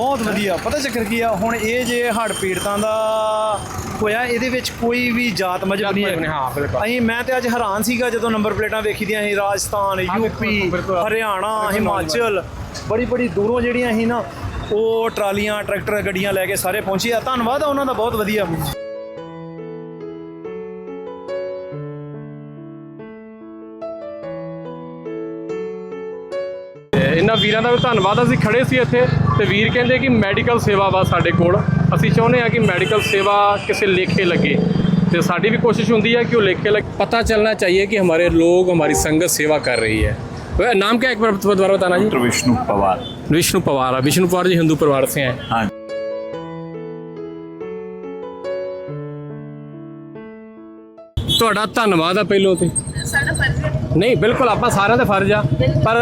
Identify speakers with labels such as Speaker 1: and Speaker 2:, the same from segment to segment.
Speaker 1: ਬਹੁਤ ਵਧੀਆ। ਪਤਾ ਚੱਕਰ ਕੀ ਆ? ਹੁਣ ਇਹ ਜੇ ਹੜ੍ਹ ਪੀੜਤਾਂ ਦਾ ਹੋਇਆ ਇਹਦੇ ਵਿੱਚ ਕੋਈ ਵੀ ਜਾਤ ਮਜਹਬ ਨਹੀਂ ਹੈ।
Speaker 2: ਹਾਂ ਬਿਲਕੁਲ।
Speaker 1: ਅਸੀਂ ਮੈਂ ਤੇ ਅੱਜ ਹੈਰਾਨ ਸੀਗਾ ਜਦੋਂ ਨੰਬਰ ਪਲੇਟਾਂ ਵੇਖੀਆਂ ਸੀ ਰਾਜਸਥਾਨ ਯੂਪੀ। ਹਰਿਆਣਾ ਹਿਮਾਚਲ ਬੜੀ ਬੜੀ ਦੂਰੋਂ ਜਿਹੜੀਆਂ ਸੀ ਨਾ ਉਹ ਟਰਾਲੀਆਂ ਟਰੈਕਟਰ ਗੱਡੀਆਂ ਲੈ ਕੇ ਸਾਰੇ ਪਹੁੰਚੇ ਆ। ਧੰਨਵਾਦ ਆ ਉਹਨਾਂ ਦਾ ਬਹੁਤ ਵਧੀਆ।
Speaker 2: ਇਹਨਾਂ ਵੀਰਾਂ ਦਾ ਵੀ ਧੰਨਵਾਦ ਅਸੀਂ ਖੜੇ ਸੀ ਇੱਥੇ। ਤੇ ਵੀਰ ਕਹਿੰਦੇ ਕਿ ਮੈਡੀਕਲ ਸੇਵਾ ਵਾ ਸਾਡੇ ਕੋਲ ਅਸੀਂ ਚਾਹੁੰਦੇ ਹਾਂ ਕਿ ਮੈਡੀਕਲ ਸੇਵਾ ਕਿਸੇ ਲੇਖੇ ਲੱਗੇ ਤੇ ਸਾਡੀ ਵੀ ਕੋਸ਼ਿਸ਼ ਹੁੰਦੀ है कि वो लेखे लगे पता चलना चाहिए कि हमारे लोग हमारी संगत सेवा कर रही है वह नाम क्या है एक बार दोबारा बताना जी
Speaker 3: डॉक्टर विष्णु पवार
Speaker 2: विष्णु पवार है। विष्णु पवार जी हिंदू परिवार से हैं
Speaker 3: हाँ
Speaker 2: ਤੁਹਾਡਾ ਧੰਨਵਾਦ ਆ ਪਹਿਲੋਂ ਤੇ
Speaker 4: ਸਾਡਾ ਫਰਜ਼ ਹੈ
Speaker 2: ਨਹੀਂ ਬਿਲਕੁਲ ਆਪਾਂ ਸਾਰਿਆਂ ਦਾ ਫਰਜ਼ ਆ ਪਰ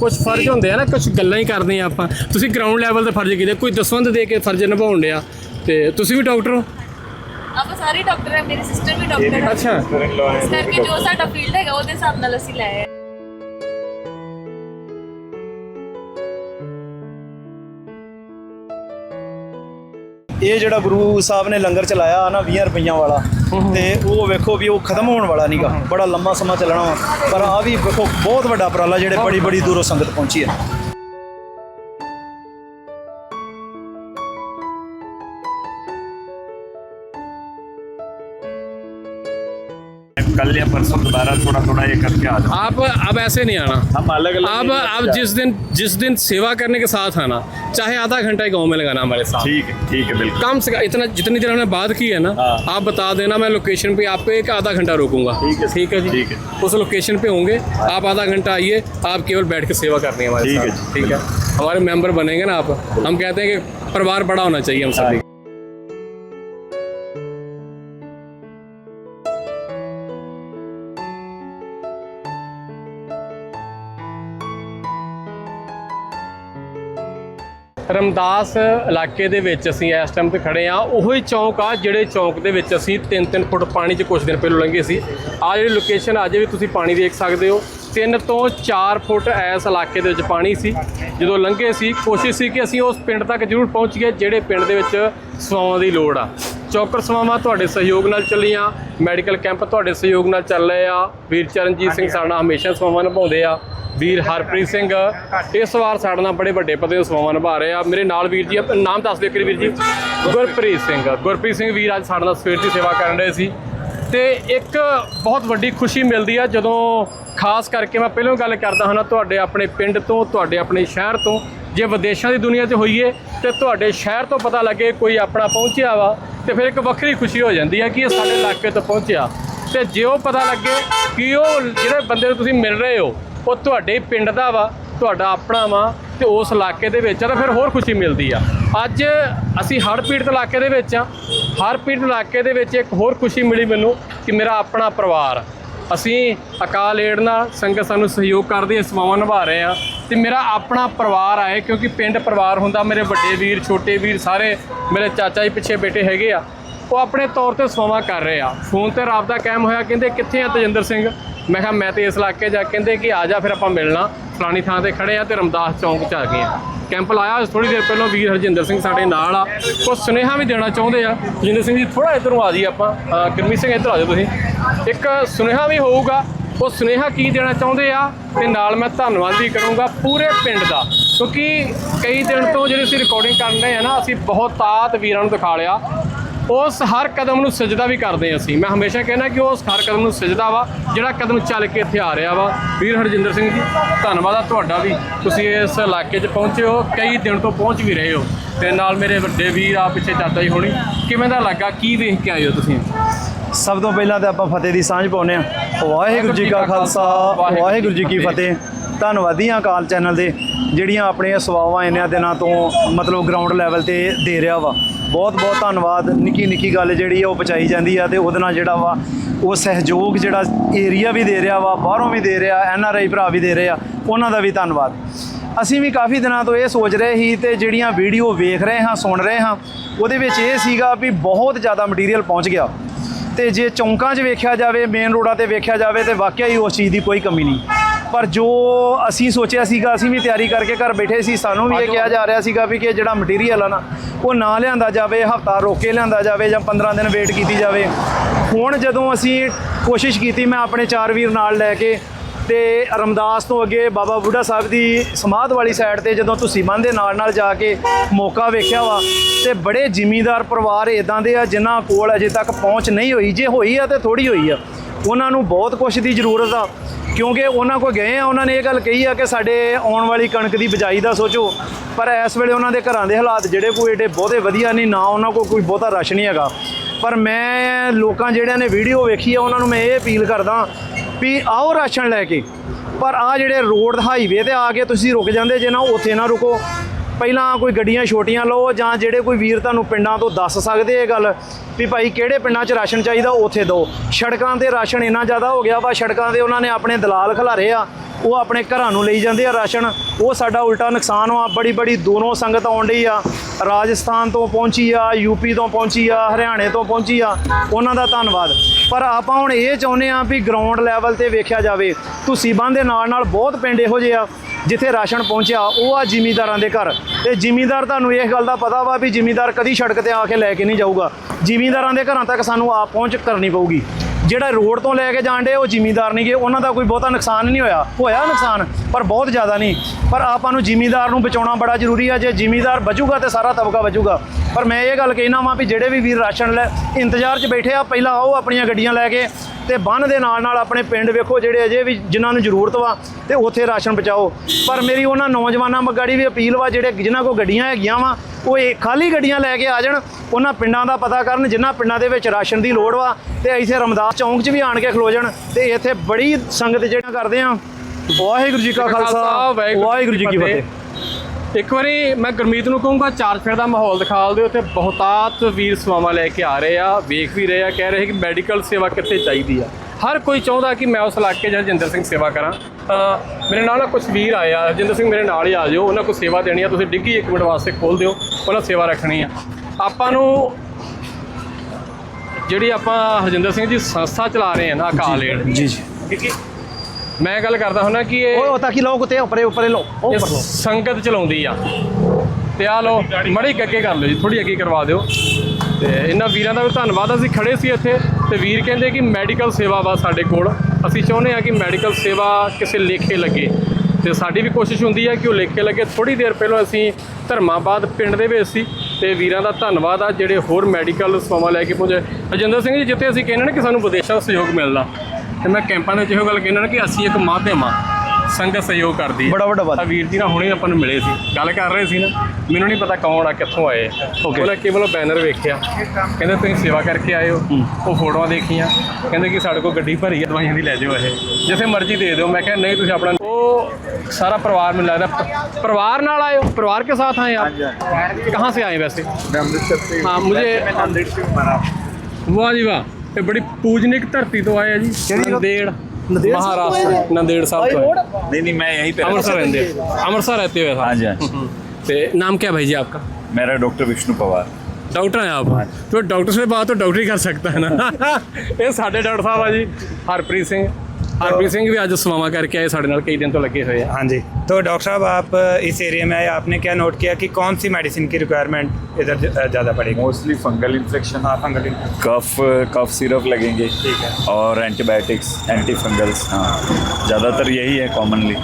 Speaker 2: ਕੁਝ ਫਰਜ਼ ਹੁੰਦੇ ਆ ਨਾ ਕੁਝ ਗੱਲਾਂ ਹੀ ਕਰਦੇ ਆ ਆਪਾਂ। ਤੁਸੀਂ ਗਰਾਊਂਡ ਲੈਵਲ ਤੇ ਫਰਜ਼ ਕੀਤੇ ਕੋਈ ਦਸਵੰਦ ਦੇ ਕੇ ਫਰਜ਼ ਨਿਭਾਉਣ ਡਿਆ ਤੇ ਤੁਸੀਂ ਵੀ ਡਾਕਟਰ ਹੋ?
Speaker 4: ਆਪਾਂ ਸਾਰੇ ਡਾਕਟਰ ਹੈ ਮੇਰੀ ਸਿਸਟਰ ਵੀ ਡਾਕਟਰ ਹੈ
Speaker 2: ਅੱਛਾ।
Speaker 4: ਇਸ ਕਰਕੇ ਜੋ ਸਾਡਾ ਫੀਲਡ ਹੈਗਾ ਉਹਦੇ ਹਿਸਾਬ ਨਾਲ ਅਸੀਂ ਲਾਇਆ
Speaker 1: ਇਹ ਜਿਹੜਾ ਗੁਰੂ ਸਾਹਿਬ ਨੇ ਲੰਗਰ ਚਲਾਇਆ ਨਾ 20 ਰੁਪਈਆਂ ਵਾਲਾ ਤੇ ਉਹ ਵੇਖੋ ਵੀ ਉਹ ਖਤਮ ਹੋਣ ਵਾਲਾ ਨਹੀਂਗਾ ਬੜਾ ਲੰਮਾ ਸਮਾਂ ਚੱਲਣਾ ਪਰ ਆ ਵੀ ਵੇਖੋ ਬਹੁਤ ਵੱਡਾ ਉਪਰਾਲਾ ਜਿਹੜੇ ਬੜੀ ਬੜੀ ਦੂਰੋਂ ਸੰਗਤ ਪਹੁੰਚੀ ਹੈ।
Speaker 3: कल या परसों दोबारा थोड़ा थोड़ा ये करके आ जाओ।
Speaker 2: आप अब ऐसे नहीं आना।
Speaker 3: हम अलग अलग
Speaker 2: अब अब जिस दिन जिस दिन सेवा करने के साथ आना चाहे आधा घंटा ही गाँव में लगाना हमारे साथ।
Speaker 3: ठीक है ठीक है बिल्कुल।
Speaker 2: कम से कम इतना जितनी देर हमने बात की है ना
Speaker 3: हाँ।
Speaker 2: आप बता देना मैं लोकेशन पे आपको एक आधा घंटा रोकूँगा।
Speaker 3: ठीक है,
Speaker 2: ठीक है जी?
Speaker 3: ठीक है।
Speaker 2: उस लोकेशन पे होंगे आप आधा घंटा आइए आप केवल बैठ के सेवा करनी है हमारे
Speaker 3: ठीक है
Speaker 2: ठीक है? हमारे मेंबर बनेंगे ना आप। हम कहते हैं कि परिवार बड़ा होना चाहिए हम सभी। ਰਮਦਾਸ ਇਲਾਕੇ ਦੇ ਵਿੱਚ ਅਸੀਂ ਇਸ ਟਾਈਮ ਤੇ ਖੜੇ ਆ ਉਹੀ ਚੌਂਕ ਆ, ਜਿਹੜੇ ਚੌਂਕ ਦੇ ਵਿੱਚ ਅਸੀਂ 3-3 ਫੁੱਟ ਪਾਣੀ 'ਚ ਕੁਝ ਦਿਨ ਪਹਿਲਾਂ ਲੰਘੇ ਸੀ। ਆ ਜਿਹੜੀ ਲੋਕੇਸ਼ਨ ਅਜੇ ਵੀ ਤੁਸੀਂ ਪਾਣੀ ਦੇਖ ਸਕਦੇ ਹੋ। 3 ਤੋਂ 4 ਫੁੱਟ ਇਸ ਇਲਾਕੇ ਦੇ ਵਿੱਚ ਪਾਣੀ ਸੀ। ਜਦੋਂ ਲੰਘੇ ਸੀ, ਕੋਸ਼ਿਸ਼ ਸੀ ਕਿ ਅਸੀਂ ਉਸ ਪਿੰਡ ਤੱਕ ਜ਼ਰੂਰ ਪਹੁੰਚੀਏ, ਜਿਹੜੇ ਪਿੰਡ ਦੇ ਵਿੱਚ ਸਵਾਵਾਂ ਦੀ ਲੋੜ ਆ। ਚੌਕਰ ਸਵਾਵਾਂ ਤੁਹਾਡੇ ਸਹਿਯੋਗ ਨਾਲ ਚੱਲੀਆਂ ਮੈਡੀਕਲ ਕੈਂਪ ਤੁਹਾਡੇ ਸਹਿਯੋਗ ਨਾਲ ਚੱਲ ਰਹੇ ਆ। ਵੀਰ ਚਰਨਜੀਤ ਸਿੰਘ ਸਾਡਾ ਹਮੇਸ਼ਾ ਸਵਾਵਾਂ ਨਿਭਾਉਂਦੇ ਆ। ਵੀਰ ਹਰਪ੍ਰੀਤ ਸਿੰਘ ਇਸ ਵਾਰ ਸਾਡੇ ਨਾਲ ਬੜੇ ਵੱਡੇ ਪਦੇ ਸਵਾਵਾਂ ਨਿਭਾ ਰਹੇ ਆ। ਮੇਰੇ ਨਾਲ ਵੀਰ ਜੀ ਨਾਮ ਦੱਸ ਦਿਓ ਕਰੀ ਵੀਰ ਜੀ। ਗੁਰਪ੍ਰੀਤ ਸਿੰਘ ਗੁਰਪ੍ਰੀਤ ਸਿੰਘ ਵੀਰ ਅੱਜ ਸਾਡੇ ਨਾਲ ਸਵੇਰ ਦੀ ਸੇਵਾ ਕਰਨ ਰਹੇ ਸੀ। ਤੇ ਇੱਕ ਬਹੁਤ ਵੱਡੀ ਖੁਸ਼ੀ ਮਿਲਦੀ ਆ ਜਦੋਂ ਖਾਸ ਕਰਕੇ ਮੈਂ ਪਹਿਲਾਂ ਗੱਲ ਕਰਦਾ ਹਾਂ ਤੁਹਾਡੇ ਆਪਣੇ ਪਿੰਡ ਤੋਂ ਤੁਹਾਡੇ ਆਪਣੇ ਸ਼ਹਿਰ ਤੋਂ ਜੇ ਵਿਦੇਸ਼ਾਂ ਦੀ ਦੁਨੀਆ 'ਚ ਹੋਈਏ ਤੇ ਤੁਹਾਡੇ ਸ਼ਹਿਰ ਤੋਂ ਪਤਾ ਲੱਗੇ ਕੋਈ ਆਪਣਾ ਪਹੁੰਚਿਆ ਵਾ ਤੇ ਫਿਰ ਇੱਕ ਵੱਖਰੀ ਖੁਸ਼ੀ ਹੋ ਜਾਂਦੀ ਹੈ ਕਿ ਇਹ ਸਾਡੇ ਇਲਾਕੇ ਤੋਂ ਪਹੁੰਚਿਆ। ਤੇ ਜੇ ਉਹ ਪਤਾ ਲੱਗੇ ਕਿ ਉਹ ਜਿਹੜੇ ਬੰਦੇ ਨੂੰ ਤੁਸੀਂ ਮਿਲ ਰਹੇ ਹੋ, ਉਹ ਤੁਹਾਡੇ ਪਿੰਡ ਦਾ ਵਾ, ਤੁਹਾਡਾ ਆਪਣਾ ਵਾ ਤੇ ਉਸ ਇਲਾਕੇ ਦੇ ਵਿੱਚ ਆ, ਤਾਂ ਫਿਰ ਹੋਰ ਖੁਸ਼ੀ ਮਿਲਦੀ ਆ। ਅੱਜ ਅਸੀਂ ਹੜ੍ਹ ਪੀੜਤ ਇਲਾਕੇ ਦੇ ਵਿੱਚ ਆ। ਹਰ ਪੀੜਤ ਇਲਾਕੇ ਦੇ ਵਿੱਚ ਇੱਕ ਹੋਰ ਖੁਸ਼ੀ ਮਿਲੀ ਮੈਨੂੰ ਕਿ ਮੇਰਾ ਆਪਣਾ ਪਰਿਵਾਰ ਅਸੀਂ ਅਕਾਲ ਏਡ ਨਾਲ ਸੰਗਤ ਸਾਨੂੰ ਸਹਿਯੋਗ ਕਰਦੀ ਹੈ, ਸੇਵਾਵਾਂ ਨਿਭਾ ਰਹੇ ਆ ਤੇ ਮੇਰਾ ਆਪਣਾ ਪਰਿਵਾਰ ਆਏ ਕਿਉਂਕਿ ਪਿੰਡ ਪਰਿਵਾਰ ਹੁੰਦਾ, ਮੇਰੇ ਵੱਡੇ ਵੀਰ, ਛੋਟੇ ਵੀਰ ਸਾਰੇ ਮੇਰੇ ਚਾਚਾ ਜੀ ਪਿੱਛੇ ਬੇਟੇ ਹੈਗੇ ਆ। ਉਹ ਆਪਣੇ ਤੌਰ ਤੇ ਸੇਵਾ ਕਰ ਰਹੇ ਆ। ਫੋਨ ਤੇ ਰਾਬਤਾ ਕਾਇਮ ਹੋਇਆ, ਕਹਿੰਦੇ, ਕਿੱਥੇ ਆ ਤਜਿੰਦਰ ਸਿੰਘ? ਮੈਂ ਕਿਹਾ, ਮੈਂ ਤੇ ਇਸ ਇਲਾਕੇ ਜਾ ਕਹਿੰਦੇ ਕਿ, ਆ ਜਾ, ਫਿਰ ਆਪਾਂ ਮਿਲਣਾ। ਫਲਾਣੀ ਥਾਂ ਤੇ ਖੜੇ ਆ ਤੇ ਰਮਦਾਸ ਚੌਂਕ 'ਚ ਆ ਗਏ ਆ। ਕੈਂਪ ਲਾਇਆ ਥੋੜੀ ਦੇਰ ਪਹਿਲਾਂ ਵੀਰ ਹਰਜਿੰਦਰ ਸਿੰਘ ਸਾਡੇ ਨਾਲ ਆ। ਉਹ ਸੁਨੇਹਾ ਵੀ ਦੇਣਾ ਚਾਹੁੰਦੇ ਆ। ਹਰਜਿੰਦਰ ਸਿੰਘ ਜੀ ਥੋੜਾ ਇੱਧਰੋਂ ਆ ਜੀ ਆਪਾਂ। ਅਹ ਗੁਰਮੀਤ ਸਿੰਘ, ਇੱਧਰ ਆ ਜਾਓ ਤੁਸੀਂ। ਇੱਕ ਸੁਨੇਹਾ ਵੀ ਹੋਊਗਾ। ਉਹ ਸੁਨੇਹਾ ਕੀ ਦੇਣਾ ਚਾਹੁੰਦੇ ਆ? ਤੇ ਨਾਲ ਮੈਂ ਧੰਨਵਾਦ ਵੀ ਕਰੂੰਗਾ ਪੂਰੇ ਪਿੰਡ ਦਾ। ਕਿਉਂਕਿ ਕਈ ਦਿਨ ਤੋਂ ਜਿਹੜੀ ਅਸੀਂ ਰਿਕਾਰਡਿੰਗ ਕਰ ਰਹੇ ਆ ਨਾ, ਅਸੀਂ ਬਹੁਤ ਤਾਤ ਵੀਰਾਂ ਨੂੰ ਦਿਖਾ ਲਿਆ। ਉਸ ਹਰ ਕਦਮ ਨੂੰ ਸਜਦਾ ਵੀ ਕਰਦੇ ਅਸੀਂ। ਮੈਂ ਹਮੇਸ਼ਾ ਕਹਿੰਦਾ ਕਿ ਉਸ ਹਰ ਕਦਮ ਨੂੰ ਸਜਦਾ ਵਾ ਜਿਹੜਾ ਕਦਮ ਚੱਲ ਕੇ ਇੱਥੇ ਆ ਰਿਹਾ ਵਾ। ਵੀਰ ਹਰਜਿੰਦਰ ਸਿੰਘ ਜੀ ਧੰਨਵਾਦ ਆ ਤੁਹਾਡਾ ਵੀ ਤੁਸੀਂ ਇਸ ਇਲਾਕੇ 'ਚ ਪਹੁੰਚੇ ਹੋ ਕਈ ਦਿਨ ਤੋਂ ਪਹੁੰਚ ਵੀ ਰਹੇ ਹੋ। ਤੇ ਨਾਲ ਮੇਰੇ ਵੱਡੇ ਵੀਰ ਆ ਪਿੱਛੇ ਚਾਚਾ ਜੀ ਹੋਣੀ ਕਿਵੇਂ ਦਾ ਲੱਗਾ ਕੀ ਵੇਖ ਕੇ ਆਏ ਹੋ ਤੁਸੀਂ?
Speaker 1: ਸਭ ਤੋਂ ਪਹਿਲਾਂ ਤਾਂ ਆਪਾਂ ਫਤਿਹ ਦੀ ਸਾਂਝ ਪਾਉਂਦੇ ਆ ਵਾਹਿਗੁਰੂ ਜੀ ਕਾ ਖਾਲਸਾ ਵਾਹਿਗੁਰੂ ਜੀ ਕੀ ਫਤਿਹ। ਧੰਨਵਾਦੀ ਹਾਂ ਅਕਾਲ ਚੈਨਲ ਦੇ ਜਿਹੜੀਆਂ ਆਪਣੀਆਂ ਸੇਵਾਵਾਂ ਇੰਨਿਆਂ ਦਿਨਾਂ ਤੋਂ ਮਤਲਬ ਗਰਾਊਂਡ ਲੈਵਲ ਤੇ ਦੇ ਰਿਹਾ ਵਾ। ਬਹੁਤ ਬਹੁਤ ਧੰਨਵਾਦ। ਨਿੱਕੀ ਨਿੱਕੀ ਗੱਲ ਜਿਹੜੀ ਆ, ਉਹ ਪਹੁੰਚਾਈ ਜਾਂਦੀ ਆ ਤੇ ਉਹਦੇ ਨਾਲ ਜਿਹੜਾ ਵਾ, ਉਹ ਸਹਿਯੋਗ ਜਿਹੜਾ ਏਰੀਆ ਵੀ ਦੇ ਰਿਹਾ ਵਾ, ਬਾਹਰੋਂ ਵੀ ਦੇ ਰਿਹਾ ਐਨ ਆਰ ਆਈ ਭਰਾ ਵੀ ਦੇ ਰਹੇ ਆ ਉਹਨਾਂ ਦਾ ਵੀ ਧੰਨਵਾਦ। ਅਸੀਂ ਵੀ ਕਾਫੀ ਦਿਨਾਂ ਤੋਂ ਇਹ ਸੋਚ ਰਹੇ ਸੀ ਤੇ ਜਿਹੜੀਆਂ ਵੀਡੀਓ ਵੇਖ ਰਹੇ ਹਾਂ, ਸੁਣ ਰਹੇ ਹਾਂ, ਉਹਦੇ ਵਿੱਚ ਇਹ ਸੀਗਾ ਵੀ ਬਹੁਤ ਜ਼ਿਆਦਾ ਮਟੀਰੀਅਲ ਪਹੁੰਚ ਗਿਆ। ਤੇ ਜੇ ਚੌਂਕਾਂ 'ਚ ਵੇਖਿਆ ਜਾਵੇ ਮੇਨ ਰੋਡਾਂ ਤੇ ਵੇਖਿਆ ਜਾਵੇ ਤੇ ਵਾਕਿਆ ਹੀ ਉਸ ਚੀਜ਼ ਦੀ ਕੋਈ ਕਮੀ ਨਹੀਂ। ਪਰ ਜੋ ਅਸੀਂ ਸੋਚਿਆ ਸੀਗਾ ਅਸੀਂ ਵੀ ਤਿਆਰੀ ਕਰਕੇ ਘਰ ਬੈਠੇ ਸੀ ਸਾਨੂੰ ਵੀ ਇਹ ਕਿਹਾ ਜਾ ਰਿਹਾ ਸੀਗਾ ਵੀ ਕਿ ਜਿਹੜਾ ਮਟੀਰੀਅਲ ਆ ਨਾ ਉਹ ਨਾ ਲਿਆਂਦਾ ਜਾਵੇ ਹਫਤਾ ਰੋਕ ਕੇ ਲਿਆਂਦਾ ਜਾਵੇ ਜਾਂ 15 ਦਿਨ ਵੇਟ ਕੀਤੀ ਜਾਵੇ। ਹੁਣ ਜਦੋਂ ਅਸੀਂ ਕੋਸ਼ਿਸ਼ ਕੀਤੀ ਮੈਂ ਆਪਣੇ ਚਾਰ ਵੀਰ ਨਾਲ ਲੈ ਕੇ ਤੇ ਰਮਦਾਸ ਤੋਂ ਅੱਗੇ ਬਾਬਾ ਬੁੱਢਾ ਸਾਹਿਬ ਦੀ ਸਮਾਧ ਵਾਲੀ ਸਾਈਡ ਤੇ ਜਦੋਂ ਤੁਸੀਂ ਬੰਨ ਦੇ ਨਾਲ ਨਾਲ ਜਾ ਕੇ ਮੌਕਾ ਵੇਖਿਆ ਵਾ ਤੇ ਬੜੇ ਜ਼ਿਮੀਂਦਾਰ ਪਰਿਵਾਰ ਇਦਾਂ ਦੇ ਆ ਜਿਨ੍ਹਾਂ ਕੋਲ ਅਜੇ ਤੱਕ ਪਹੁੰਚ ਨਹੀਂ ਹੋਈ। ਜੇ ਹੋਈ ਆ ਤੇ ਥੋੜੀ ਹੋਈ ਆ। ਉਹਨਾਂ ਨੂੰ ਬਹੁਤ ਕੁਝ ਦੀ ਜ਼ਰੂਰਤ ਆ। ਕਿਉਂਕਿ ਉਹਨਾਂ ਕੋਲ ਗਏ ਆ, ਉਹਨਾਂ ਨੇ ਇਹ ਗੱਲ ਕਹੀ ਆ ਕਿ ਸਾਡੇ ਆਉਣ ਵਾਲੀ ਕਣਕ ਦੀ ਬਿਜਾਈ ਦਾ ਸੋਚੋ। ਪਰ ਇਸ ਵੇਲੇ ਉਹਨਾਂ ਦੇ ਘਰਾਂ ਦੇ ਹਾਲਾਤ ਜਿਹੜੇ ਕੋਈ ਏਡੇ ਬਹੁਤੇ ਵਧੀਆ ਨਹੀਂ, ਨਾ ਉਹਨਾਂ ਕੋਲ ਕੋਈ ਬਹੁਤਾ ਰਸ਼ ਨਹੀਂ ਹੈਗਾ। ਪਰ ਮੈਂ ਲੋਕਾਂ ਜਿਹੜਿਆਂ ਨੇ ਵੀਡੀਓ ਵੇਖੀ ਆ, ਉਹਨਾਂ ਨੂੰ ਮੈਂ ਇਹ ਅਪੀਲ ਕਰਦਾ ਵੀ ਆਓ ਰਾਸ਼ਨ ਲੈ ਕੇ। ਪਰ ਆ ਜਿਹੜੇ ਰੋਡ ਹਾਈਵੇ ਤੇ ਆ ਕੇ ਤੁਸੀਂ ਰੁਕ ਜਾਂਦੇ ਜੇ ਨਾ, ਉੱਥੇ ਨਾ ਰੁਕੋ। ਪਹਿਲਾਂ ਕੋਈ ਗੱਡੀਆਂ ਛੋਟੀਆਂ ਲਓ ਜਾਂ ਜਿਹੜੇ ਕੋਈ ਵੀਰ ਤੁਹਾਨੂੰ ਪਿੰਡਾਂ ਤੋਂ ਦੱਸ ਸਕਦੇ ਇਹ ਗੱਲ ਵੀ ਭਾਈ ਕਿਹੜੇ ਪਿੰਡਾਂ 'ਚ ਰਾਸ਼ਨ ਚਾਹੀਦਾ ਉੱਥੇ ਦਿਓ। ਸੜਕਾਂ ਤੇ ਰਾਸ਼ਨ ਇੰਨਾ ਜ਼ਿਆਦਾ ਹੋ ਗਿਆ ਵਾ, ਸੜਕਾਂ ਤੇ ਉਹਨਾਂ ਨੇ ਆਪਣੇ ਦਲਾਲ ਖਿਲਾਰੇ ਆ, ਉਹ ਆਪਣੇ ਘਰਾਂ ਨੂੰ ਲਈ ਜਾਂਦੇ ਆ ਰਾਸ਼ਨ। ਉਹ ਸਾਡਾ ਉਲਟਾ ਨੁਕਸਾਨ ਵਾ ਬੜੀ ਬੜੀ ਦੂਰੋਂ ਸੰਗਤ ਆਉਣ ਡਈ ਆ, ਰਾਜਸਥਾਨ ਤੋਂ ਪਹੁੰਚੀ ਆ, ਯੂਪੀ ਤੋਂ ਪਹੁੰਚੀ ਆ, ਹਰਿਆਣੇ ਤੋਂ ਪਹੁੰਚੀ ਆ, ਉਹਨਾਂ ਦਾ ਧੰਨਵਾਦ। ਪਰ ਆਪਾਂ ਹੁਣ ਇਹ ਚਾਹੁੰਦੇ ਆ ਵੀ ਗਰਾਊਂਡ ਲੈਵਲ ਤੇ ਵੇਖਿਆ ਜਾਵੇ, ਤੁਸੀਂ ਬੰਨ ਦੇ ਨਾਲ ਨਾਲ ਬਹੁਤ ਪਿੰਡ ਇਹੋ ਜਿਹੇ ਆ ਜਿੱਥੇ ਰਾਸ਼ਨ ਪਹੁੰਚਿਆ, ਉਹ ਆ ਜ਼ਿਮੀਂਦਾਰਾਂ ਦੇ ਘਰ। ਤੇ ਜ਼ਿਮੀਂਦਾਰ ਤੁਹਾਨੂੰ ਇਸ ਗੱਲ ਦਾ ਪਤਾ ਵਾ ਵੀ ਜ਼ਿਮੀਂਦਾਰ ਕਦੀ ਸੜਕ ਤੇ ਆ ਕੇ ਲੈ ਕੇ ਨਹੀਂ ਜਾਊਗਾ। ਜ਼ਿਮੀਂਦਾਰਾਂ ਦੇ ਘਰਾਂ ਤੱਕ ਸਾਨੂੰ ਆਪ ਪਹੁੰਚ ਕਰਨੀ ਪਊਗੀ। ਜਿਹੜਾ ਰੋਡ ਤੋਂ ਲੈ ਕੇ ਜਾਂਦੇ ਉਹ ਜ਼ਿਮੀਂਦਾਰ ਨਹੀਂਗੇ। ਉਹਨਾਂ ਦਾ ਕੋਈ ਬਹੁਤਾ ਨੁਕਸਾਨ ਨਹੀਂ ਹੋਇਆ। ਹੋਇਆ ਨੁਕਸਾਨ, ਪਰ ਬਹੁਤ ਜ਼ਿਆਦਾ ਨਹੀਂ। ਪਰ ਆਪਾਂ ਨੂੰ ਜ਼ਿਮੀਂਦਾਰ ਨੂੰ ਬਚਾਉਣਾ ਬੜਾ ਜ਼ਰੂਰੀ ਆ। ਜੇ ਜ਼ਿਮੀਂਦਾਰ ਬਚੂਗਾ ਤੇ ਸਾਰਾ ਤਬਕਾ ਬਚੂਗਾ। ਪਰ ਮੈਂ ਇਹ ਗੱਲ ਕਹਿਣਾ ਵਾਂ ਵੀ ਜਿਹੜੇ ਵੀ ਵੀਰ ਰਾਸ਼ਨ ਲੈ ਇੰਤਜ਼ਾਰ 'ਚ ਬੈਠੇ ਆ, ਪਹਿਲਾਂ ਆਓ ਆਪਣੀਆਂ ਗੱਡੀਆਂ ਲੈ ਕੇ। ਤੇ ਬੰਨ ਦੇ ਨਾਲ ਨਾਲ ਆਪਣੇ ਪਿੰਡ ਵੇਖੋ ਜਿਹੜੇ ਅਜੇ ਵੀ ਜਿਨ੍ਹਾਂ ਨੂੰ ਜ਼ਰੂਰਤ ਵਾ ਤੇ ਉੱਥੇ ਰਾਸ਼ਨ ਪਹੁੰਚਾਓ। ਪਰ ਮੇਰੀ ਉਹਨਾਂ ਨੌਜਵਾਨਾਂ ਮਗਾੜੀ ਵੀ ਅਪੀਲ ਵਾ ਜਿਹੜੇ ਜਿਨ੍ਹਾਂ ਕੋਲ ਗੱਡੀਆਂ ਹੈਗੀਆਂ ਵਾ ਉਹ ਇਹ ਖਾਲੀ ਗੱਡੀਆਂ ਲੈ ਕੇ ਆ ਜਾਣ। ਉਹਨਾਂ ਪਿੰਡਾਂ ਦਾ ਪਤਾ ਕਰਨ ਜਿਨ੍ਹਾਂ ਪਿੰਡਾਂ ਦੇ ਵਿੱਚ ਰਾਸ਼ਨ ਦੀ ਲੋੜ ਵਾ ਤੇ ਇੱਥੇ ਰਮਦਾਸ ਚੌਂਕ 'ਚ ਵੀ ਆਣ ਕੇ ਖਲੋ ਜਾਣ। ਤੇ ਇੱਥੇ ਬੜੀ ਸੰਗਤ ਜਿਹੜਾ ਕਰਦੇ ਆ। ਵਾਹਿਗੁਰੂ ਜੀ ਕਾ ਖਾਲਸਾ ਵਾਹਿਗੁਰੂ ਜੀ ਕੀ ਫਤਿਹ।
Speaker 2: ਇੱਕ ਵਾਰੀ ਮੈਂ ਗੁਰਮੀਤ ਨੂੰ ਕਹੂੰਗਾ ਚਾਰ ਫੇਰ ਦਾ ਮਾਹੌਲ ਦਿਖਾ ਦਿਓ। ਇੱਥੇ ਬਹੁਤਾਤ ਵੀਰ ਸੇਵਾਵਾਂ ਲੈ ਕੇ ਆ ਰਹੇ ਆ ਵੇਖ ਵੀ ਰਹੇ ਆ ਕਹਿ ਰਹੇ ਕਿ ਮੈਡੀਕਲ ਸੇਵਾ ਕਿੱਥੇ ਚਾਹੀਦੀ ਆ। ਹਰ ਕੋਈ ਚਾਹੁੰਦਾ ਕਿ ਮੈਂ ਉਸ ਇਲਾਕੇ 'ਚ ਹਰਜਿੰਦਰ ਸਿੰਘ ਸੇਵਾ ਕਰਾਂ। ਤਾਂ ਮੇਰੇ ਨਾਲ ਕੁਝ ਵੀਰ ਆਏ ਆ ਹਰਜਿੰਦਰ ਸਿੰਘ ਮੇਰੇ ਨਾਲ ਹੀ ਆ ਜਾਓ ਉਹਨਾਂ ਕੋਲ ਸੇਵਾ ਦੇਣੀ ਆ ਤੁਸੀਂ ਡਿੱਗੀ ਇੱਕ ਮਿੰਟ ਵਾਸਤੇ ਖੋਲ ਦਿਓ ਉਹਨਾਂ ਸੇਵਾ ਰੱਖਣੀ ਆ। ਆਪਾਂ ਨੂੰ ਜਿਹੜੀ ਆਪਾਂ ਹਰਜਿੰਦਰ ਸਿੰਘ ਜੀ ਸੰਸਥਾ ਚਲਾ ਰਹੇ ਆ ਨਾ ਅਕਾਲ ਏਡ
Speaker 1: ਜੀ ਜੀ।
Speaker 2: ਕਿਉਂਕਿ ਮੈਂ ਗੱਲ ਕਰਦਾ ਹੁੰਦਾ ਕਿ ਇਹ
Speaker 1: ਉਹ ਤਾਂ ਕਿ ਲਓ ਕੁੱਤੇ ਉੱਪਰੇ ਉੱਪਰੇ ਉਹ
Speaker 2: ਇਹ
Speaker 1: ਉੱਪਰ ਲਓ।
Speaker 2: ਸੰਗਤ ਚਲਾਉਂਦੀ ਆ। ਤੇ ਆ ਲੋ ਮੜੀ ਅੱਗੇ ਕਰ ਲਓ ਜੀ ਥੋੜੀ ਅੱਗੇ ਕਰਵਾ ਦਿਓ। ਤੇ ਇਹਨਾਂ ਵੀਰਾਂ ਦਾ ਵੀ ਧੰਨਵਾਦ ਅਸੀਂ ਖੜੇ ਸੀ ਇੱਥੇ ਤੇ ਵੀਰ ਕਹਿੰਦੇ ਕਿ ਮੈਡੀਕਲ ਸੇਵਾ ਵਾ ਸਾਡੇ ਕੋਲ। ਅਸੀਂ ਚਾਹੁੰਦੇ ਆ ਕਿ ਮੈਡੀਕਲ ਸੇਵਾ ਕਿਸੇ ਲੇਖੇ ਲੱਗੇ। ਤੇ ਸਾਡੀ ਵੀ ਕੋਸ਼ਿਸ਼ ਹੁੰਦੀ ਹੈ ਕਿ ਉਹ ਲੇਖੇ ਲੱਗੇ। ਥੋੜੀ ਦੇਰ ਪਹਿਲਾਂ ਅਸੀਂ ਧਰਮਾਬਾਦ ਪਿੰਡ ਦੇ ਵਿੱਚ ਸੀ ਤੇ ਵੀਰਾਂ ਦਾ ਧੰਨਵਾਦ ਆ ਜਿਹੜੇ ਹੋਰ ਮੈਡੀਕਲ ਸੇਵਾਵਾਂ ਲੈ ਕੇ ਪਹੁੰਚੇ। ਅਜਿੰਦਰ ਸਿੰਘ ਜੀ ਜਿੱਥੇ ਅਸੀਂ ਕਹਿੰਦੇ ਨੇ ਕਿ ਸਾਨੂੰ ਵਿਦੇਸ਼ਾਂ ਦਾ ਸਹਿਯੋਗ ਮਿਲਦਾ। ਤੇ ਮੈਂ ਕੈਂਪਾਂ ਦੇ ਵਿੱਚ ਇਹੋ ਗੱਲ ਕਹਿੰਦਾ ਨਾ ਕਿ ਅਸੀਂ ਇੱਕ ਮਾਧਿਅਮ ਆ ਸੰਗਤ ਸਹਿਯੋਗ ਕਰਦੀ ਹੈ
Speaker 1: ਬੜਾ ਵੱਡਾ ਵਾਧਾ।
Speaker 2: ਆ ਵੀਰ ਜੀ ਨਾਲ ਹੁਣੇ ਆਪਾਂ ਨੂੰ ਮਿਲੇ ਸੀ ਗੱਲ ਕਰ ਰਹੇ ਸੀ ਨਾ ਮੈਨੂੰ ਨਹੀਂ ਪਤਾ ਕੌਣ ਆ ਕਿੱਥੋਂ ਆਏ
Speaker 1: Okay.
Speaker 2: ਉਹਨੇ ਕੇਵਲ ਬੈਨਰ ਵੇਖਿਆ ਕਹਿੰਦੇ ਤੁਸੀਂ ਸੇਵਾ ਕਰਕੇ ਆਏ ਹੋ ਉਹ ਫੋਟੋਆਂ ਦੇਖੀਆਂ ਕਹਿੰਦੇ ਕਿ ਸਾਡੇ ਕੋਲ ਗੱਡੀ ਭਰੀ ਹੈ ਦਵਾਈਆਂ ਦੀ ਲੈ ਜਾਓ ਇਹ ਜਿੱਥੇ ਮਰਜ਼ੀ ਦੇ ਦਿਓ ਮੈਂ ਕਿਹਾ ਨਹੀਂ ਤੁਸੀਂ ਆਪਣਾ ਉਹ ਸਾਰਾ ਪਰਿਵਾਰ ਮੈਨੂੰ ਲੱਗਦਾ ਪ- ਪਰਿਵਾਰ ਨਾਲ ਆਏ ਹੋ परिवार के साथ आए आप कहाँ से आए वैसे हाँ मुझे वाह जी वाह ਇਹ ਬੜੀ ਪੂਜਨਿਕ ਧਰਤੀ ਤੋਂ ਆਏ ਆ ਜੀ
Speaker 1: ਕਿਹੜੀ?
Speaker 2: ਨੰਦੇੜ
Speaker 1: ਨੰਦੇੜ ਸਾਹਿਬ ਤੋਂ ਆਏ
Speaker 2: ਮਹਾਰਾਸ਼ਟਰ ਨੰਦੇੜ ਸਾਹਿਬ ਤੋਂ आए।
Speaker 3: नहीं नहीं मैं यहीं पे रहता
Speaker 2: अमृतसर रहते हो अमृतसर रहते हो
Speaker 3: हाँ
Speaker 2: ऐसा
Speaker 3: जी हाँ जी
Speaker 2: तो नाम क्या है भाई जी आपका
Speaker 3: मेरा डॉक्टर विष्णु पवार
Speaker 2: डॉक्टर हैं आप तो डॉक्टर से बात तो डॉक्टर ही कर सकता है ना ਇਹ ਸਾਡੇ ਡਾਕਟਰ ਸਾਹਿਬ ਆ ਜੀ ਹਰਪ੍ਰੀਤ ਸਿੰਘ हरप्रीत सिंह भी आज सुनामा करके आए साढ़े कई दिन तो लगे हुए हैं
Speaker 5: हाँ जी तो डॉक्टर साहब आप इस एरिए में आए आपने क्या नोट किया कि कौन सी मेडिसिन की रिक्वायरमेंट इधर ज़्यादा पड़ेगी
Speaker 3: मोस्टली फंगल इन्फेक्शन
Speaker 5: हाँ फंगल
Speaker 3: कफ कफ सिरप लगेंगे
Speaker 5: ठीक है
Speaker 3: और एंटीबायोटिक्स एंटी फंगल्स हाँ ज़्यादातर यही है कॉमनली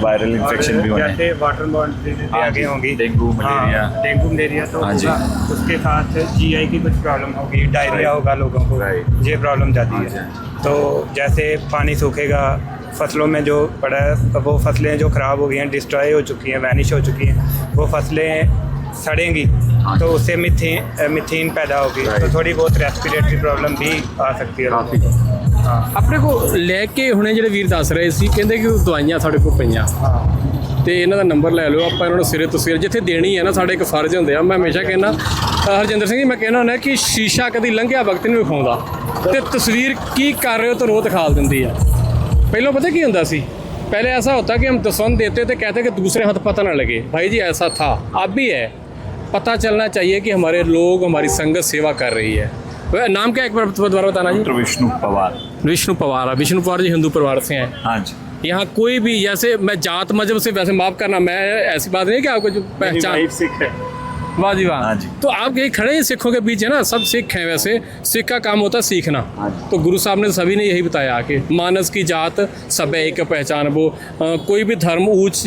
Speaker 3: वायरल इन्फेक्शन भी होने
Speaker 5: वाटर
Speaker 3: बॉर्न
Speaker 5: होंगी
Speaker 3: डेंगू मलेरिया
Speaker 5: डेंगू मलेरिया तो
Speaker 3: हाँ जी
Speaker 5: उसके साथ जीआई की कुछ प्रॉब्लम होगी डायरिया होगा लोगों को ये प्रॉब्लम जाती
Speaker 3: है
Speaker 5: तो जैसे पानी सूखेगा फसलों में जो पड़ा है वो फसलें जो ख़राब हो गई हैं डिस्ट्रॉय हो चुकी हैं वैनिश हो चुकी हैं वो फसलें सड़ेंगी तो उससे मिथेन मिथेन पैदा होगी तो
Speaker 3: Right.
Speaker 5: थोड़ी बहुत रेस्पिरेटरी प्रॉब्लम भी आ सकती है लोगों को हाँ
Speaker 2: ਆਪਣੇ ਕੋ ਲੈ ਕੇ ਹੁਣੇ ਜਿਹੜੇ ਵੀਰ ਦੱਸ ਰਹੇ ਸੀ ਕਹਿੰਦੇ ਕਿ ਉਹ ਦਵਾਈਆਂ ਸਾਡੇ ਕੋਲ ਪਈਆਂ
Speaker 5: हाँ
Speaker 2: ਤੇ ਇਹਨਾਂ ਦਾ ਨੰਬਰ ਲੈ ਲਓ ਆਪਾਂ ਇਹਨਾਂ ਨੂੰ ਸਿਰੇ ਤੋਂ ਸਿਰ ਜਿੱਥੇ ਦੇਣੀ ਹੈ ਨਾ ਸਾਡੇ ਇੱਕ ਫਰਜ਼ ਹੁੰਦੇ ਆ ਮੈਂ ਹਮੇਸ਼ਾ ਕਹਿੰਦਾ ਅ, ਹਰਜਿੰਦਰ ਸਿੰਘ ਜੀ ਮੈਂ ਕਹਿੰਦਾ ਹੁੰਦਾ ਕਿ ਸ਼ੀਸ਼ਾ ਕਦੀ ਲੰਘਿਆ ਵਕਤ ਨਹੀਂ ਵਿਖਾਉਂਦਾ ਤੇ ਤਸਵੀਰ ਕੀ ਕਰ ਰਹੇ ਹੋ ਤਾਂ ਰੋਹ ਦਿਖਾ ਦਿੰਦੀ ਆ ਪਹਿਲਾਂ पता ਕੀ ਹੁੰਦਾ ਸੀ पहले ऐसा होता कि हम दसवन देते थे कहते कि दूसरे हाथ पता ना लगे भाई जी ऐसा था अब भी है पता चलना चाहिए कि हमारे लोग हमारी संगत सेवा कर रही है वह नाम क्या है एक बार दोबारा बताना जी
Speaker 3: डॉक्टर विष्णु पवार
Speaker 2: विष्णु पवार है विष्णु पवार जी हिंदू परिवार से हैं
Speaker 3: हाँ जी
Speaker 2: यहाँ कोई भी जैसे मैं जात मज़हब से वैसे माफ़ करना मैं ऐसी बात नहीं कि आपको जो पहचान
Speaker 3: सिख है।
Speaker 2: वाह जी वाह।
Speaker 3: हाँ
Speaker 2: तो आप यही खड़े हैं सिखों के बीच है ना? सब सिख हैं वैसे। सिख का काम होता है सीखना।
Speaker 3: हाँ
Speaker 2: तो गुरु साहब ने सभी ने यही बताया कि मानस की जात सब एक पहचान वो कोई भी धर्म ऊंच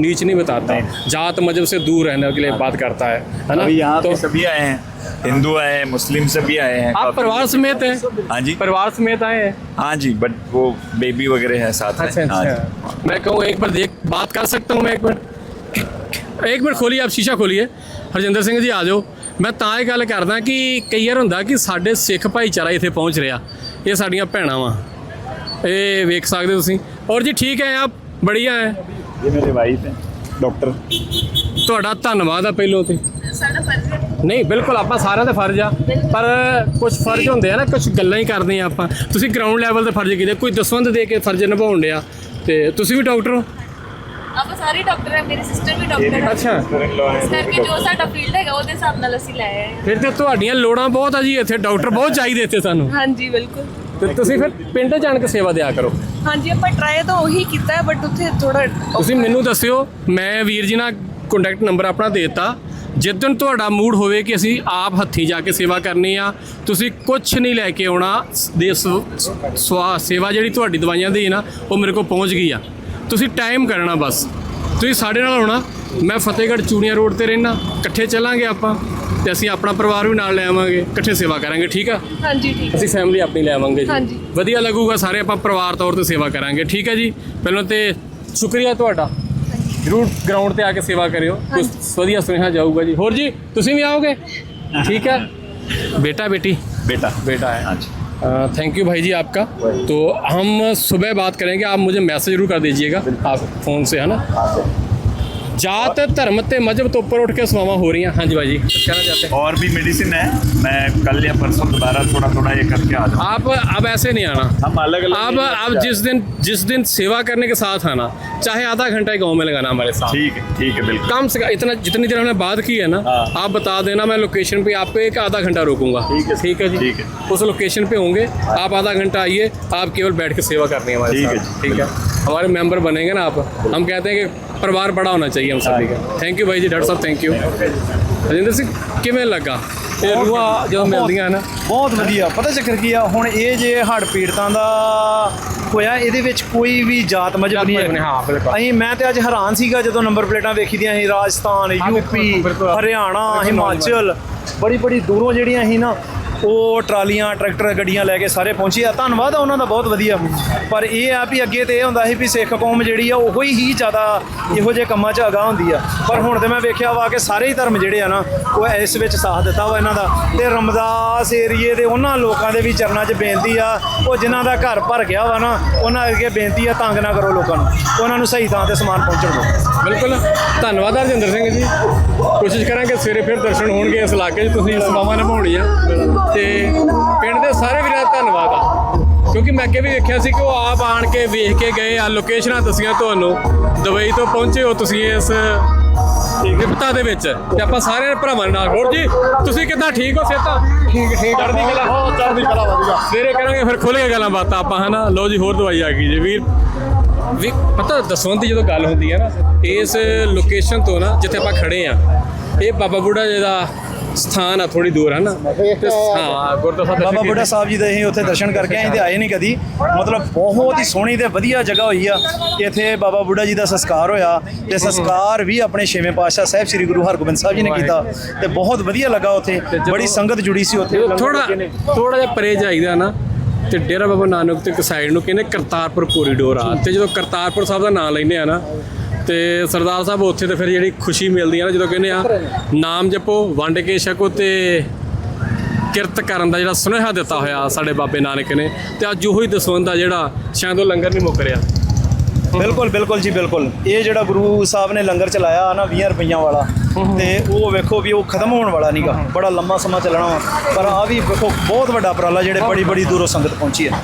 Speaker 2: नीच नहीं बताता। जात मज़हब से दूर रहने के लिए बात करता है है ना?
Speaker 3: यहाँ
Speaker 2: तो
Speaker 3: सभी आए हैं। हिंदू आए हैं मुस्लिम सभी आए हैं
Speaker 2: आप
Speaker 3: काफी-
Speaker 2: परिवार समेत हैं
Speaker 3: हाँ जी
Speaker 2: परिवार समेत आए हैं
Speaker 3: हाँ जी बट वो बेबी वगैरह है साथ में
Speaker 2: अच्छा
Speaker 3: हाँ जी।
Speaker 2: अच्छा मैं कहूँ एक बार देख बात कर सकता हूँ मैं एक मिनट ਇੱਕ ਮਿੰਟ ਖੋਲੀਏ ਆਪ ਸ਼ੀਸ਼ਾ ਖੋਲੀਏ ਹਰਜਿੰਦਰ ਸਿੰਘ ਜੀ ਆ ਜਾਓ ਮੈਂ ਤਾਂ ਇਹ ਗੱਲ ਕਰਦਾ ਕਿ ਕਈ ਵਾਰ ਹੁੰਦਾ ਕਿ ਸਾਡੇ ਸਿੱਖ ਭਾਈਚਾਰਾ ਇੱਥੇ ਪਹੁੰਚ ਰਿਹਾ ਇਹ ਸਾਡੀਆਂ ਭੈਣਾਂ ਵਾ ਇਹ ਵੇਖ ਸਕਦੇ ਹੋ ਤੁਸੀਂ ਔਰ ਜੀ ਠੀਕ ਹੈ ਆਪ ਬੜੀਆ ਹੈ
Speaker 3: ये मेरे वाइफ हैं डॉक्टर
Speaker 2: ਤੁਹਾਡਾ ਧੰਨਵਾਦ ਆ ਪਹਿਲੋਂ ਤੇ
Speaker 4: ਸਾਡਾ ਫਰਜ਼ ਹੈ
Speaker 2: ਨਹੀਂ ਬਿਲਕੁਲ ਆਪਾਂ ਸਾਰਿਆਂ ਦਾ ਫਰਜ਼ ਆ ਪਰ ਕੁਝ ਫਰਜ਼ ਹੁੰਦੇ ਆ ਨਾ ਕੁਝ ਗੱਲਾਂ ਹੀ ਕਰਦੇ ਆ ਆਪਾਂ। ਤੁਸੀਂ ਗਰਾਊਂਡ ਲੈਵਲ ਤੇ ਫਰਜ਼ ਕੀਤੇ ਕੋਈ ਦਸਵੰਦ ਦੇ ਕੇ ਫਰਜ਼ ਨਿਭਾਉਣ ਡਿਆ ਤੇ ਤੁਸੀਂ ਵੀ ਡਾਕਟਰ ਹੋ?
Speaker 4: ਆਪਾਂ ਸਾਰੇ ਡਾਕਟਰ ਹੈ ਮੇਰੀ ਸਿਸਟਰ ਵੀ ਡਾਕਟਰ ਹੈ
Speaker 2: ਅੱਛਾ।
Speaker 4: ਇਸ ਕਰਕੇ ਜੋ ਸਾਡਾ ਫੀਲਡ ਹੈਗਾ ਉਹਦੇ ਹਿਸਾਬ ਨਾਲ ਅਸੀਂ ਲੈ ਆਏ।
Speaker 2: ਫਿਰ ਤੇ ਤੁਹਾਡੀਆਂ ਲੋੜਾਂ ਬਹੁਤ ਆ ਜੀ ਇੱਥੇ ਡਾਕਟਰ ਬਹੁਤ ਚਾਹੀਦੇ ਇੱਥੇ ਸਾਨੂੰ।
Speaker 4: ਹਾਂਜੀ ਬਿਲਕੁਲ।
Speaker 2: ਤੇ ਤੁਸੀਂ ਫਿਰ ਪਿੰਡ ਜਾਣ ਕੇ ਸੇਵਾ ਦਿਆ ਕਰੋ।
Speaker 4: ਹਾਂਜੀ ਆਪਾਂ ਟਰਾਈ ਤਾਂ ਉਹੀ ਕੀਤਾ ਬਟ ਉੱਥੇ ਥੋੜਾ
Speaker 2: ਤੁਸੀਂ ਮੈਨੂੰ ਦੱਸਿਓ ਮੈਂ ਵੀਰ ਜੀ ਨਾਲ ਕੰਟੈਕਟ ਨੰਬਰ ਆਪਣਾ ਦੇ ਦਿੱਤਾ। ਜਿੱਦਣ ਤੁਹਾਡਾ ਮੂਡ ਹੋਵੇ ਕਿ ਅਸੀਂ ਆਪ ਹੱਥੀਂ ਜਾ ਕੇ ਸੇਵਾ ਕਰਨੀ ਆ ਤੁਸੀਂ ਕੁਝ ਨਹੀਂ ਲੈ ਕੇ ਆਉਣਾ ਦੇ ਸਵਾ ਸੇਵਾ ਜਿਹੜੀ ਤੁਹਾਡੀ ਦਵਾਈਆਂ ਦੀ ਨਾ ਉਹ ਮੇਰੇ ਕੋਲ ਪਹੁੰਚ ਗਈ ਆ। ਤੁਸੀਂ ਟਾਈਮ ਕਰਨਾ ਬਸ। ਤੁਸੀਂ ਸਾਡੇ ਨਾਲ ਆਉਣਾ ਮੈਂ ਫਤਿਹਗੜ੍ਹ ਚੂੜੀਆਂ ਰੋਡ ਤੇ ਰਹਿਣਾ ਇਕੱਠੇ ਚੱਲਾਂਗੇ ਆਪਾਂ ਤੇ ਅਸੀਂ ਆਪਣਾ ਪਰਿਵਾਰ ਵੀ ਨਾਲ ਲੈ ਆਵਾਂਗੇ। ਇਕੱਠੇ ਸੇਵਾ ਕਰਾਂਗੇ ਠੀਕ ਆ?
Speaker 4: ਹਾਂਜੀ ਠੀਕ।
Speaker 2: ਅਸੀਂ ਫੈਮਿਲੀ ਆਪਣੀ ਲੈ ਆਵਾਂਗੇ ਜੀ। ਵਧੀਆ ਲੱਗੂਗਾ ਸਾਰੇ ਆਪਾਂ ਪਰਿਵਾਰ ਤੌਰ ਤੇ ਸੇਵਾ ਕਰਾਂਗੇ ਠੀਕ ਹੈ ਜੀ? ਪਹਿਲਾਂ ਤੇ ਸ਼ੁਕਰੀਆ ਤੁਹਾਡਾ। ਜ਼ਰੂਰ ਗਰਾਊਂਡ ਤੇ ਆ ਕੇ ਸੇਵਾ ਕਰਿਓ ਕੁਝ ਵਧੀਆ ਸੁਨੇਹਾ ਜਾਊਗਾ ਜੀ ਹੋਰ ਜੀ ਤੁਸੀਂ ਵੀ ਆਓਗੇ ਠੀਕ ਹੈ बेटा बेटी
Speaker 3: बेटा
Speaker 2: बेटा है
Speaker 3: हाँ जी
Speaker 2: थैंक यू भाई जी आपका तो हम सुबह बात करेंगे आप मुझे मैसेज जरूर कर दीजिएगा आप फ़ोन से है ना जात धर्म ते मज़हब तो ऊपर उठ के सवावां हो रही हैं हाँ जी भाई जी कुछ कहना चाहते हैं।
Speaker 3: और भी मेडिसिन है। मैं कल या परसों दोबारा थोड़ा थोड़ा ये करके आ जाऊँ।
Speaker 2: आप अब ऐसे नहीं आना।
Speaker 3: हम अलग अलग
Speaker 2: अब अब जिस दिन जिस दिन सेवा करने के साथ आना चाहे आधा घंटा ही गाँव में लगाना हमारे साथ।
Speaker 3: ठीक है ठीक है बिल्कुल।
Speaker 2: कम से कम इतना जितनी देर हमने बात की है ना
Speaker 3: हाँ।
Speaker 2: आप बता देना मैं लोकेशन पे आपको एक आधा घंटा रोकूँगा।
Speaker 3: ठीक है,
Speaker 2: ठीक है जी?
Speaker 3: ठीक है।
Speaker 2: उस लोकेशन पे होंगे। आप आधा घंटा आइए आप केवल बैठ के सेवा करनी है हमारे
Speaker 3: ठीक है
Speaker 2: साथ
Speaker 3: जी,
Speaker 2: ठीक है? हमारे मेंबर बनेंगे ना आप। हम कहते हैं कि परिवार बड़ा होना चाहिए हम सभी का थैंक यू भाई जी डॉक्टर साहब थैंक यू ਰਜਿੰਦਰ ਸਿੰਘ ਕਿਵੇਂ ਲੱਗਾ ਇਹ ਰੂਹਾਂ ਜਦੋਂ ਮਿਲਦੀਆਂ ਨਾ
Speaker 1: ਬਹੁਤ ਵਧੀਆ ਪਤਾ ਚੱਕਰ ਕੀ ਆ ਹੁਣ ਇਹ ਜੇ ਹੜ ਪੀੜਤਾਂ ਦਾ ਹੋਇਆ ਇਹਦੇ ਵਿੱਚ ਕੋਈ ਵੀ ਜਾਤ ਮਜਹਬ ਨਹੀਂ
Speaker 2: ਮਜ਼ਹਬ ਨਹੀਂ, ਹਾਂ, ਬਿਲਕੁਲ।
Speaker 1: ਅਸੀਂ ਮੈਂ ਤੇ ਅੱਜ ਹੈਰਾਨ ਸੀਗਾ ਜਦੋਂ ਨੰਬਰ ਪਲੇਟਾਂ ਵੇਖੀ ਦੀਆਂ ਸੀ ਰਾਜਸਥਾਨ ਯੂਪੀ
Speaker 2: ਬਿਲਕੁਲ।
Speaker 1: ਹਰਿਆਣਾ ਹਿਮਾਚਲ ਬੜੀ ਬੜੀ ਦੂਰੋਂ ਜਿਹੜੀਆਂ ਸੀ ਨਾ ਉਹ ਟਰਾਲੀਆਂ, ਟਰੈਕਟਰ, ਗੱਡੀਆਂ ਲੈ ਕੇ ਸਾਰੇ ਪਹੁੰਚੇ ਆ। ਧੰਨਵਾਦ ਆ ਉਹਨਾਂ ਦਾ, ਬਹੁਤ ਵਧੀਆ। ਪਰ ਇਹ ਆ ਵੀ ਅੱਗੇ ਤੇ ਇਹ ਹੁੰਦਾ ਸੀ ਵੀ ਸਿੱਖ ਕੌਮ ਜਿਹੜੀ ਆ, ਉਹੋ ਹੀ ਜ਼ਿਆਦਾ ਇਹੋ ਜਿਹੇ ਕੰਮਾਂ 'ਚ ਅਗਾਹ ਹੁੰਦੀ ਆ। ਪਰ ਹੁਣ ਤੇ ਮੈਂ ਵੇਖਿਆ ਵਾ ਕਿ ਸਾਰੇ ਹੀ ਧਰਮ ਜਿਹੜੇ ਆ ਨਾ, ਉਹ ਇਸ ਵਿੱਚ ਸਾਥ ਦਿੱਤਾ ਵਾ ਇਹਨਾਂ ਦਾ। ਤੇ ਰਮਦਾਸ ਏਰੀਏ ਦੇ ਉਹਨਾਂ ਲੋਕਾਂ ਦੇ ਵੀ ਚਰਨਾਂ 'ਚ ਬੇਨਤੀ ਆ, ਉਹ ਜਿਨ੍ਹਾਂ ਦਾ ਘਰ ਭਰ ਗਿਆ ਵਾ ਨਾ, ਉਹਨਾਂ ਅੱਗੇ ਬੇਨਤੀ ਆ, ਤੰਗ ਨਾ ਕਰੋ ਲੋਕਾਂ ਨੂੰ। ਉਹਨਾਂ ਨੂੰ ਸਹੀ ਥਾਂ ਤੇ ਸਮਾਨ ਪਹੁੰਚਣ ਦਿਓ।
Speaker 2: ਬਿਲਕੁਲ। ਧੰਨਵਾਦ ਹਰਜਿੰਦਰ ਸਿੰਘ ਜੀ। ਕੋਸ਼ਿਸ਼ ਕਰਾਂਗੇ ਸਵੇਰੇ ਫਿਰ ਦਰਸ਼ਨ ਹੋਣਗੇ ਇਸ ਇਲਾਕੇ 'ਚ। ਤੁਸੀਂ ਸੇਵਾਵਾਂ ਨਿਭਾਉਣੀਆਂ ਤੇ ਪਿੰਡ ਦੇ ਸਾਰੇ ਵੀਰਾਂ ਦਾ ਧੰਨਵਾਦ ਆ। ਕਿਉਂਕਿ ਮੈਂ ਅੱਗੇ ਵੀ ਵੇਖਿਆ ਸੀ ਕਿ ਉਹ ਆਪ ਆਣ ਕੇ ਵੇਖ ਕੇ ਗਏ ਆ ਲੋਕੇਸ਼ਨਾਂ ਦੱਸੀਆਂ ਤੁਹਾਨੂੰ। ਦੁਬਈ ਤੋਂ ਪਹੁੰਚੇ ਹੋ ਤੁਸੀਂ ਇਸ ਵਿਪਤਾ ਦੇ ਵਿੱਚ। ਤੇ ਆਪਾਂ ਸਾਰੇ ਭਰਾਵਾਂ ਨਾਲ। ਹੋਰ ਜੀ ਤੁਸੀਂ ਕਿੱਦਾਂ? ਠੀਕ ਹੋ ਸੇਤਾ ਠੀਕ ਠੀਕ। ਚੜ੍ਹਦੀ ਕਲਾ? ਹੋ ਚੜ੍ਹਦੀ ਕਲਾ ਵਧੀਆ। ਸਵੇਰੇ ਕਰਾਂਗੇ ਫਿਰ ਖੁੱਲ੍ਹ ਕੇ ਗੱਲਾਂ ਬਾਤਾਂ ਆਪਾਂ ਹਨਾ? ਲਓ ਜੀ ਹੋਰ ਦਵਾਈ ਆ ਗਈ ਜੀ ਵੀਰ। ਵੀ ਪਤਾ ਦਸਵੰਤ ਦੀ ਜਦੋਂ ਗੱਲ ਹੁੰਦੀ ਹੈ ਨਾ ਇਸ ਲੋਕੇਸ਼ਨ ਤੋਂ ਨਾ ਜਿੱਥੇ ਆਪਾਂ ਖੜੇ ਆ ਇਹ ਬਾਬਾ ਬੁੱਢਾ ਜੀ ਦਾ ਸਥਾਨ ਆ ਥੋੜੀ ਦੂਰ ਹੈ ਨਾ? ਹਾਂ ਗੁਰਦੁਆਰਾ ਸਾਹਿਬ
Speaker 1: ਬਾਬਾ ਬੁੱਢਾ ਸਾਹਿਬ ਜੀ ਦੇ ਅਸੀਂ ਉੱਥੇ ਦਰਸ਼ਨ ਕਰਕੇ ਆਏ ਤੇ ਆਏ ਨਹੀਂ ਕਦੀ। ਮਤਲਬ ਬਹੁਤ ਹੀ ਸੋਹਣੀ ਤੇ ਵਧੀਆ ਜਗ੍ਹਾ ਹੋਈ ਆ। ਇੱਥੇ ਬਾਬਾ ਬੁੱਢਾ ਜੀ ਦਾ ਸੰਸਕਾਰ ਹੋਇਆ ਤੇ ਸੰਸਕਾਰ ਵੀ ਆਪਣੇ ਛੇਵੇਂ ਪਾਤਸ਼ਾਹ ਸਾਹਿਬ ਸ੍ਰੀ ਗੁਰੂ ਹਰਗੋਬਿੰਦ ਸਾਹਿਬ ਜੀ ਨੇ ਕੀਤਾ ਤੇ ਬਹੁਤ ਵਧੀਆ ਲੱਗਾ ਉੱਥੇ। ਬੜੀ ਸੰਗਤ ਜੁੜੀ ਸੀ ਉੱਥੇ।
Speaker 2: ਥੋੜਾ। ਥੋੜਾ ਜਿਹਾ ਪਰੇ ਜਾਈਦਾ ਨਾ ਤੇ ਡੇਰਾ ਬਾਬਾ ਨਾਨਕ ਤੇ ਇੱਕ ਸਾਈਡ ਨੂੰ ਕਹਿੰਦੇ ਕਰਤਾਰਪੁਰ ਕੋਰੀਡੋਰ ਆ। ਤੇ ਜਦੋਂ ਕਰਤਾਰਪੁਰ ਸਾਹਿਬ ਦਾ ਨਾਮ ਲੈਂਦੇ ਆ ਨਾ, ਤੇ ਸਰਦਾਰ ਸਾਹਿਬ ਉੱਥੇ ਤੇ ਫਿਰ ਜਿਹੜੀ ਖੁਸ਼ੀ ਮਿਲਦੀ ਆ ਨਾ, ਜਦੋਂ ਕਹਿੰਦੇ ਆ, ਨਾਮ ਜਪੋ, ਵੰਡ ਕੇ ਛਕੋ ਤੇ ਕਿਰਤ ਕਰਨ ਦਾ ਜਿਹੜਾ ਸੁਨੇਹਾ ਦਿੱਤਾ ਹੋਇਆ ਸਾਡੇ ਬਾਬੇ ਨਾਨਕ ਨੇ। ਤੇ ਅੱਜ ਉਹੀ ਦਸਵੰਦ ਆ ਜਿਹੜਾ ਸ਼ਾਇਦ ਉਹ ਲੰਗਰ ਨਹੀਂ ਮੁੱਕ ਰਿਹਾ।
Speaker 1: ਬਿਲਕੁਲ ਬਿਲਕੁਲ ਜੀ, ਬਿਲਕੁਲ। ਇਹ ਜਿਹੜਾ ਗੁਰੂ ਸਾਹਿਬ ਨੇ ਲੰਗਰ ਚਲਾਇਆ ਨਾ 20 ਰੁਪਈਆਂ ਵਾਲਾ, ਤੇ ਉਹ ਵੇਖੋ ਵੀ ਉਹ ਖਤਮ ਹੋਣ ਵਾਲਾ ਨਹੀਂਗਾ ਬੜਾ ਲੰਮਾ ਸਮਾਂ ਚੱਲਣਾ ਵਾ। ਪਰ ਆ ਵੀ ਵੇਖੋ ਬਹੁਤ ਵੱਡਾ ਉਪਰਾਲਾ ਜਿਹੜੇ ਬੜੀ ਬੜੀ ਦੂਰੋਂ ਸੰਗਤ ਪਹੁੰਚੀ ਹੈ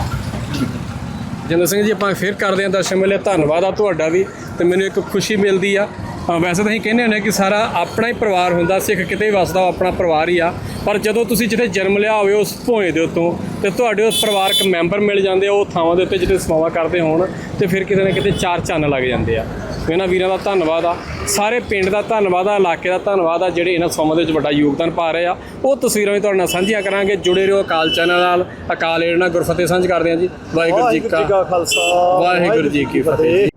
Speaker 2: ਜਿੰਦਰ ਸਿੰਘ ਜੀ, ਆਪਾਂ ਫਿਰ ਕਰਦੇ ਹਾਂ ਦਰਸ਼ਨ ਮੇਲੇ। ਧੰਨਵਾਦ ਆ ਤੁਹਾਡਾ ਵੀ, ਤੇ ਮੈਨੂੰ ਇੱਕ ਖੁਸ਼ੀ ਮਿਲਦੀ ਆ। ਵੈਸੇ ਤਾਂ ਅਸੀਂ ਕਹਿੰਦੇ ਹੁੰਦੇ ਕਿ ਸਾਰਾ ਆਪਣਾ ਹੀ ਪਰਿਵਾਰ ਹੁੰਦਾ ਸਿੱਖ ਕਿਤੇ ਵੀ ਵਸਦਾ ਉਹ ਆਪਣਾ ਪਰਿਵਾਰ ਹੀ ਆ। ਪਰ ਜਦੋਂ ਤੁਸੀਂ ਜਿੱਥੇ ਜਨਮ ਲਿਆ ਹੋਵੇ ਉਸ ਭੋਏ ਦੇ ਉੱਤੋਂ ਤੇ ਤੁਹਾਡੇ ਉਸ ਪਰਿਵਾਰਕ ਮੈਂਬਰ ਮਿਲ ਜਾਂਦੇ ਆ ਉਹ ਥਾਵਾਂ ਦੇ ਉੱਤੇ ਜਿੱਥੇ ਸਮਾਵਾ ਕਰਦੇ ਹੋਣ ਤੇ ਫਿਰ ਕਿਤੇ ਨਾ ਕਿਤੇ ਚਾਰ ਚੰਨ ਲੱਗ ਜਾਂਦੇ ਆ। ਇਹਨਾਂ ਵੀਰਾਂ ਦਾ ਧੰਨਵਾਦ ਆ। ਸਾਰੇ ਪਿੰਡ ਦਾ ਧੰਨਵਾਦ ਆ ਇਲਾਕੇ ਦਾ ਧੰਨਵਾਦ ਆ ਜਿਹੜੇ ਇਹਨਾਂ ਸਮਾਵਾਂ ਦੇ ਵਿੱਚ ਵੱਡਾ ਯੋਗਦਾਨ ਪਾ ਰਹੇ ਆ। ਉਹ ਤਸਵੀਰਾਂ ਵੀ ਤੁਹਾਡੇ ਨਾਲ ਸਾਂਝੀਆਂ ਕਰਾਂਗੇ। ਜੁੜੇ ਰਹੋ ਅਕਾਲ ਚੈਨਲ ਨਾਲ। ਅਕਾਲ ਏਡ ਨਾਲ ਗੁਰਫਤਿਹ ਸਾਂਝ ਕਰਦੇ ਆ ਜੀ। ਵਾਹਿਗੁਰੂ ਜੀ ਕਾ
Speaker 1: ਖਾਲਸਾ।
Speaker 2: ਵਾਹਿਗੁਰੂ ਜੀ ਕੀ ਫਤਿਹ